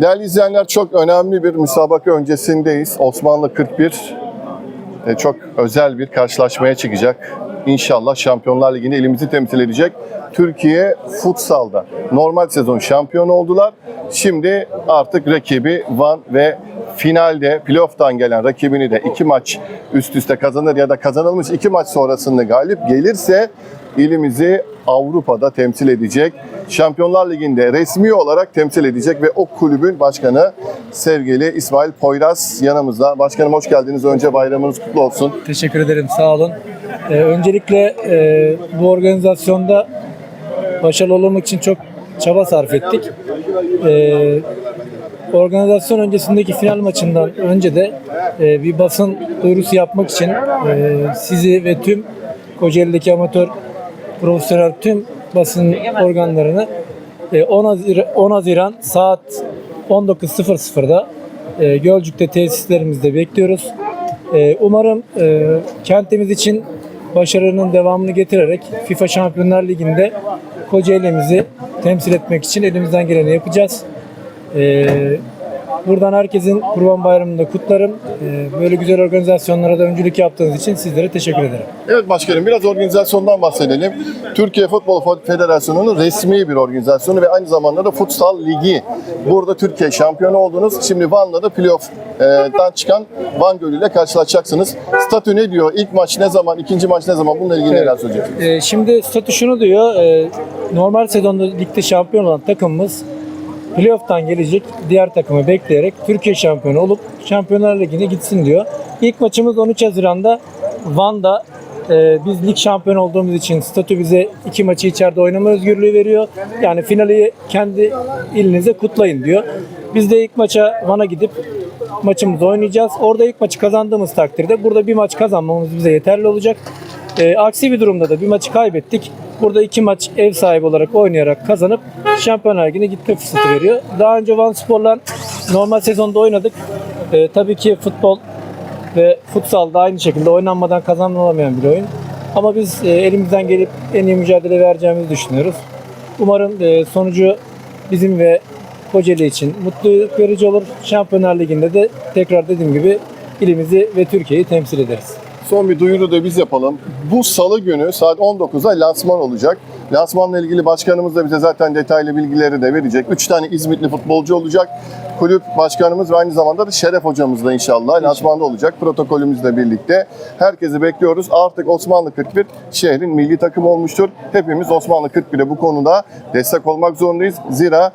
Değerli izleyenler çok önemli bir müsabaka öncesindeyiz. Osmanlı 41 e, çok özel bir karşılaşmaya çıkacak. İnşallah Şampiyonlar Ligi'ni elimizi temsil edecek. Türkiye futsalda normal sezon şampiyonu oldular. Şimdi artık rakibi Van ve finalde playoff'tan gelen rakibini de iki maç üst üste kazanır ya da kazanılmış iki maç sonrasında galip gelirse ilimizi Avrupa'da temsil edecek. Şampiyonlar Ligi'nde resmi olarak temsil edecek ve o kulübün başkanı sevgili İsmail Poyraz yanımızda. Başkanım hoş geldiniz. Önce bayramınız kutlu olsun. Teşekkür ederim, sağ olun. Ee, öncelikle e, bu organizasyonda başarılı olmak için çok çaba sarf ettik. Ee, organizasyon öncesindeki final maçından önce de e, bir basın duyurusu yapmak için e, sizi ve tüm Kocaeli'deki amatör profesyonel tüm basın organlarını e, 10 Haziran, 10 Haziran saat 19.00'da e, Gölcük'te tesislerimizde bekliyoruz. E, Umarım e, kentimiz için başarının devamını getirerek FIFA Şampiyonlar Ligi'nde Kocaeli'mizi temsil etmek için elimizden geleni yapacağız. Buradan herkesin Kurban Bayramı'nı da kutlarım. E, Böyle güzel organizasyonlara da öncülük yaptığınız için sizlere teşekkür ederim. Evet başkanım biraz organizasyondan bahsedelim. Türkiye Futbol Federasyonu'nun resmi bir organizasyonu ve aynı zamanda da Futsal Ligi. Burada Türkiye şampiyonu oldunuz. Şimdi Van'la da playoff'tan çıkan Van Gölü ile karşılaşacaksınız. Statü ne diyor? İlk maç ne zaman? ikinci maç ne zaman? Bununla ilgili neler söyleyeceksiniz? Ee, şimdi statü şunu diyor. e, normal sezonda ligde şampiyon olan takımımız playoff'tan gelecek diğer takımı bekleyerek Türkiye şampiyonu olup Şampiyonlar Ligi'ne gitsin diyor. İlk maçımız 13 Haziran'da Van'da e, biz lig şampiyonu olduğumuz için statü bize iki maçı içeride oynama özgürlüğü veriyor. Yani finali kendi ilinize kutlayın diyor. Biz de ilk maça Van'a gidip maçımızı oynayacağız. Orada ilk maçı kazandığımız takdirde burada bir maç kazanmamız bize yeterli olacak. E, aksi bir durumda da bir maçı kaybettik. Burada iki maç ev sahibi olarak oynayarak kazanıp Şampiyonlar Ligi'ne gitme fırsatı veriyor. Daha önce Van Spor'la normal sezonda oynadık. E, tabii ki futbol ve futsal da aynı şekilde oynanmadan kazanılamayan bir oyun. Ama biz e, elimizden gelip en iyi mücadele vereceğimizi düşünüyoruz. Umarım e, sonucu bizim ve Kocaeli için mutluluk verici olur. Şampiyonlar Ligi'nde de tekrar dediğim gibi ilimizi ve Türkiye'yi temsil ederiz. Son bir duyuru da biz yapalım. Bu salı günü saat 19'da lansman olacak. Lansmanla ilgili başkanımız da bize zaten detaylı bilgileri de verecek. 3 tane İzmitli futbolcu olacak. Kulüp başkanımız ve aynı zamanda da Şeref hocamız da inşallah lansmanda olacak. Protokolümüzle birlikte. Herkesi bekliyoruz. Artık Osmanlı 41 şehrin milli takımı olmuştur. Hepimiz Osmanlı 41'e bu konuda destek olmak zorundayız. Zira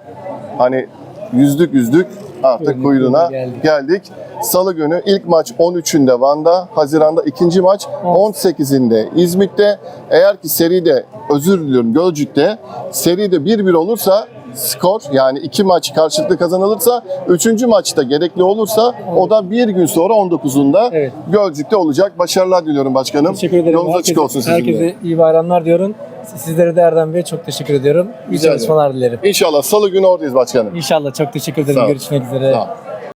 hani yüzdük yüzdük artık Kuyruğuna geldik. geldik. Salı günü ilk maç 13'ünde Van'da, Haziran'da ikinci maç 18'inde İzmit'te. Eğer ki seride özür diliyorum Gölcük'te seride 1-1 olursa skor yani iki maç karşılıklı kazanılırsa üçüncü maçta gerekli olursa o da bir gün sonra 19'unda Evet. Gölcük'te olacak. Başarılar diliyorum başkanım. Teşekkür ederim. Yolunuz Herkese- açık olsun sizin de. Herkese iyi bayramlar diyorum. Sizlere de Erdem Bey çok teşekkür ediyorum. İyi çalışmalar dilerim. İnşallah salı günü oradayız başkanım. İnşallah çok teşekkür ederim. Görüşmek üzere. Sağ.